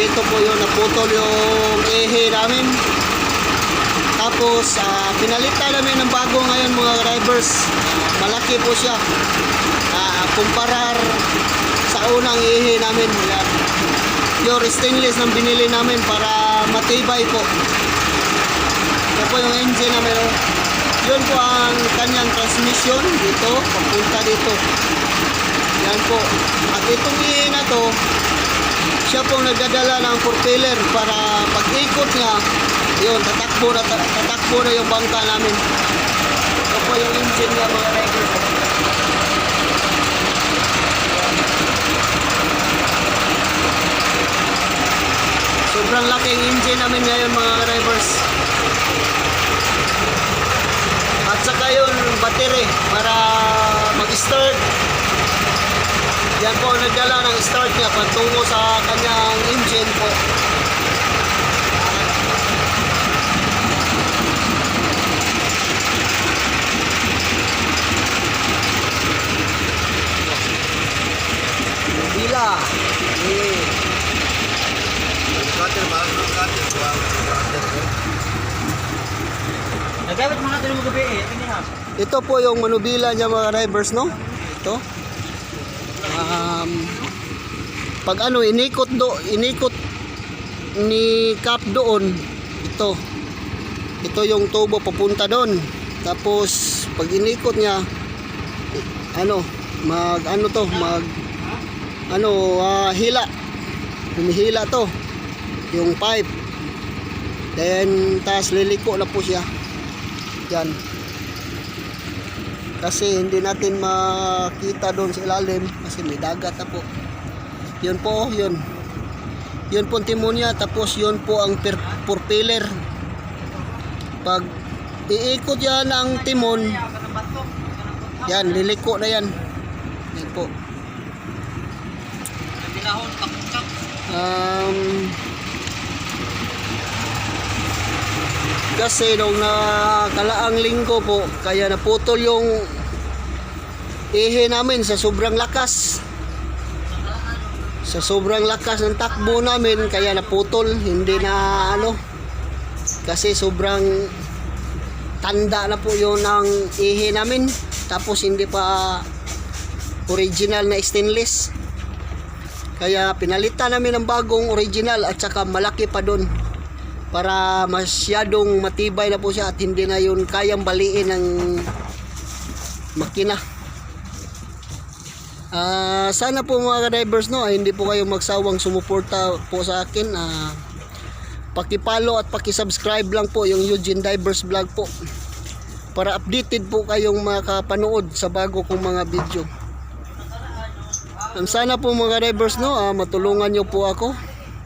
dito po yung naputol yung ehe namin. Tapos ah, pinalitan namin ng bago ngayon mga drivers. Malaki po siya. Ah, kumparar sa unang ehe namin. Yan. Pure stainless ng binili namin para matibay po. Ito po yung engine namin. oh. Yun po ang kanyang transmission dito, papunta dito. Yan po. At itong ihi na to, siya po nagdadala ng propeller para pag-ikot niya, yun, tatakbo na, tatakbo na yung bangka namin. Ito po yung engine niya mga driver. Sobrang laking engine namin ngayon mga drivers. At saka yun, battery para mag-start. Yan po ang nagdala ng start niya patungo sa kanyang engine po. Bila. Eh. Mga tulong gabi eh. Ito po yung manubila niya mga drivers, no? Ito. Um, pag ano, inikot do, inikot ni Cap doon, ito. Ito yung tubo papunta doon. Tapos, pag inikot niya, ano, mag, ano to, mag, ano, ah, hila. Humihila to. Yung pipe. Then, tas liliko na po siya. Yan kasi hindi natin makita doon sa ilalim kasi may dagat na po yun po oh, yun. Yun po ang timon niya tapos yun po ang propeller. Pag iikot yan ang timon yan liliko na yan. Yan po. Um, kasi nung nakalaang linggo po kaya naputol yung ihe namin sa sobrang lakas sa sobrang lakas ng takbo namin kaya naputol hindi na ano. Kasi sobrang tanda na po yun ng ihe namin. Tapos hindi pa original na stainless. Kaya pinalitan namin ng bagong original at saka malaki pa doon para masyadong matibay na po siya at hindi na yun kayang baliin ng makina. Ah, sana po mga drivers no, ay hindi po kayo magsawang sumuporta po sa akin. Ah, pakipalo at pakisubscribe lang po yung Eugene Divers Vlog po para updated po kayong makapanood sa bago kong mga video. Um, sana po mga drivers no, ah, matulungan nyo po ako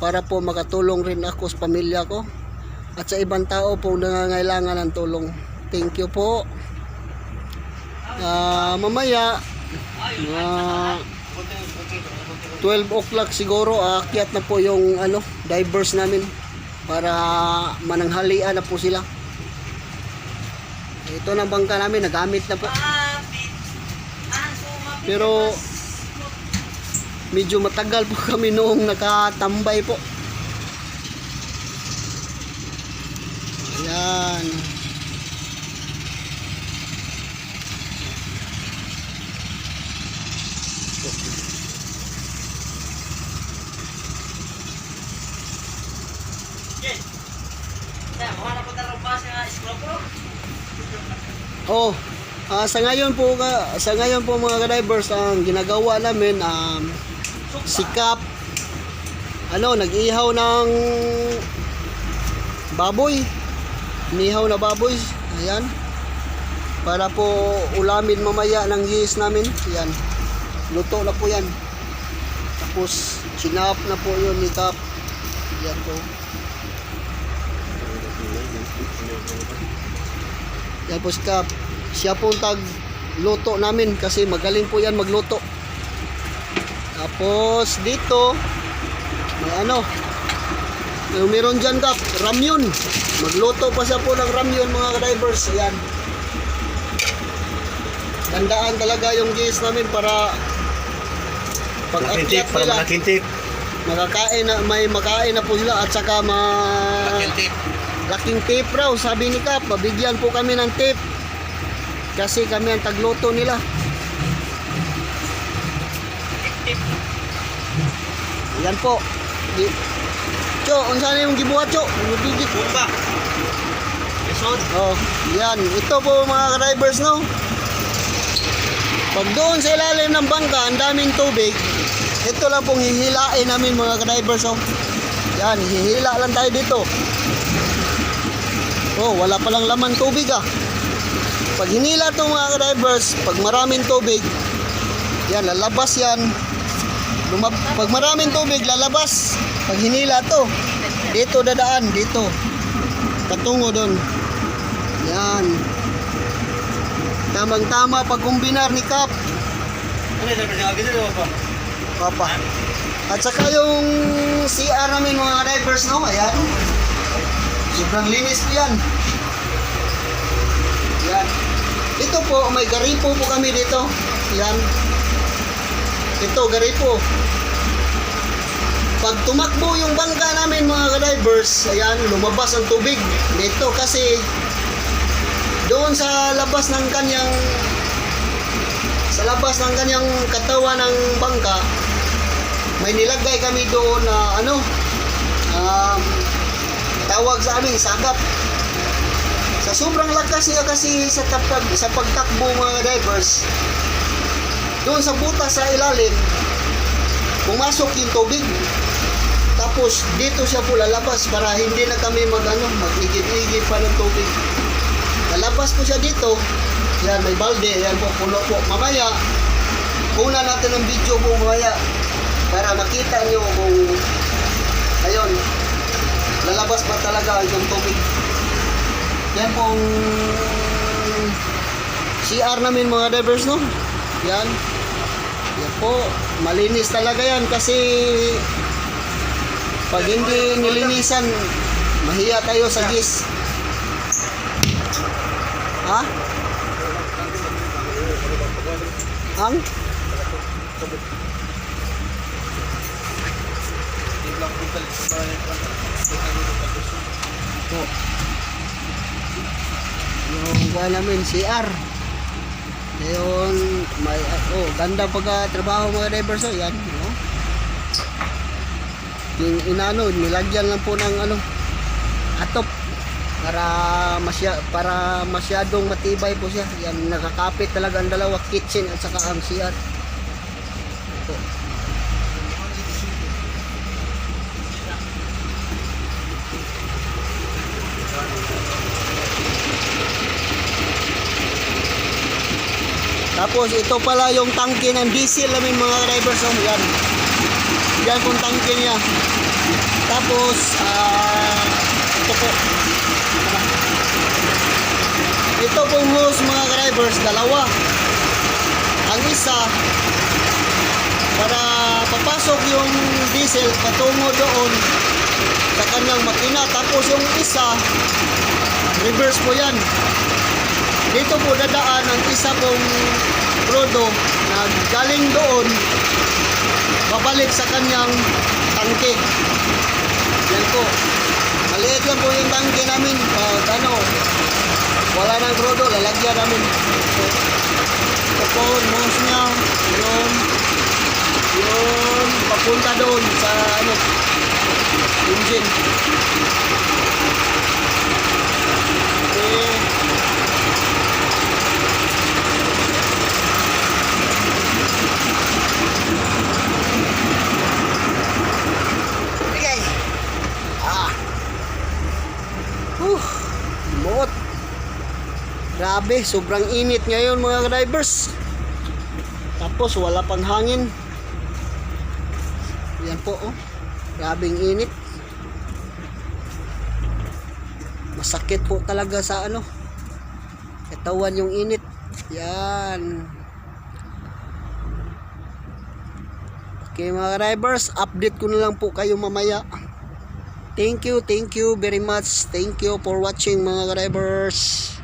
para po makatulong rin ako sa pamilya ko at sa ibang tao po nangangailangan ng tulong. Thank you po. Ah, mamaya mga 12 o'clock siguro aakyat na po yung ano divers namin para mananghalian na po sila. Ito na bangka namin nagamit na po. Pero medyo matagal po kami noong nakatambay po. Ayan. Kaya, mga napunta ba sa iskropo? Oh, ah, sa ngayon po ka, sa ngayon po mga drivers ang ginagawa namin um, sikap ano, nag-ihaw ng baboy. Nihaw na baboy. Ayan. Para po ulamin mamaya ng gis namin. Ayan. Luto na po yan. Tapos sinap na po yun ni Kap. Ayan po. Yan po si Kap. Siya po tag luto namin kasi magaling po yan magluto. Tapos dito may ano may meron dyan Kap, ramyun. Magluto pa siya po ng ramyun mga drivers. Yan. Tandaan talaga yung gis namin para pag akyat nila, makakain na, may makain na po sila at saka ma... tip. Laking tip raw, sabi ni Kap, mabigyan po kami ng tip. Kasi kami ang tagluto nila. Yan po. Di, Cho, unsa na yung gibuhat, Cho? Mabigit. Bumba. Isod. Oh, yan. Ito po mga drivers, no? Pag doon sa ilalim ng bangka, ang daming tubig, ito lang pong hihilain namin mga drivers, oh. Yan, hihila lang tayo dito. Oh, wala palang laman tubig, ah. Pag hinila to mga drivers, pag maraming tubig, yan, lalabas yan. Lumab pag maraming tubig, lalabas. Pag hinila to, dito dadaan, dito. Patungo doon. Yan. Tamang-tama pag kumbinar ni Kap. Ano? Papa. At saka yung CR namin mga drivers, no? Ayan. Sobrang linis po yan. Yan. Ito po, may garipo po kami dito. Yan. Ito, garipo. Pag tumakbo yung bangka namin mga drivers, ayan, lumabas ang tubig. Dito kasi doon sa labas ng kanyang sa labas ng kanyang katawan ng bangka may nilagay kami doon na ano um, tawag sa amin sagap sa sobrang lakas niya kasi sa, tapag, sa pagtakbo mga divers. Doon sa butas sa ilalim pumasok yung tubig. Tapos dito siya po lalabas para hindi na kami mag ano mag-igid-igid pa ng tubig. Lalabas po siya dito. Yan may balde. Yan po puno po. Mamaya kuna natin ng video po mamaya para makita nyo kung ayun lalabas pa talaga yung tubig yan pong CR namin mga divers no yan yan po malinis talaga yan kasi pag hindi nilinisan mahiya tayo sa gis ha? ang? Po. Yung buhay namin, CR. Ngayon, may, oh, ganda pagka trabaho mga drivers, oh, yan, no? Yung inano, nilagyan lang po ng ano, atop para masya, para masyadong matibay po siya. Yan, nakakapit talaga ang dalawa, kitchen at saka ang CR. Tapos ito pala yung tangke ng diesel namin mga drivers. Oh, yan. Yan pong tangke niya. Tapos, ah, ito po. Ito pong hose mga drivers, dalawa. Ang isa, para papasok yung diesel patungo doon sa kanyang makina. Tapos yung isa, reverse po yan. Dito po dadaan ang isa pong prodo na galing doon babalik sa kanyang tangke. Yan po. Maliit lang po yung tangke namin. Pag ano, wala nang prodo, lalagyan namin. So, ito po, nose niya. Yun. Yun. Papunta doon sa ano, engine. Okay. Okay. Ah. Huh. Mot. Grabe, sobrang init ngayon mga drivers. Tapos wala pang hangin. Yan po oh. Grabing init. Masakit po talaga sa ano. Katawan yung init. Yan. Okay mga drivers, update ko na lang po kayo mamaya. Thank you, thank you very much. Thank you for watching mga drivers.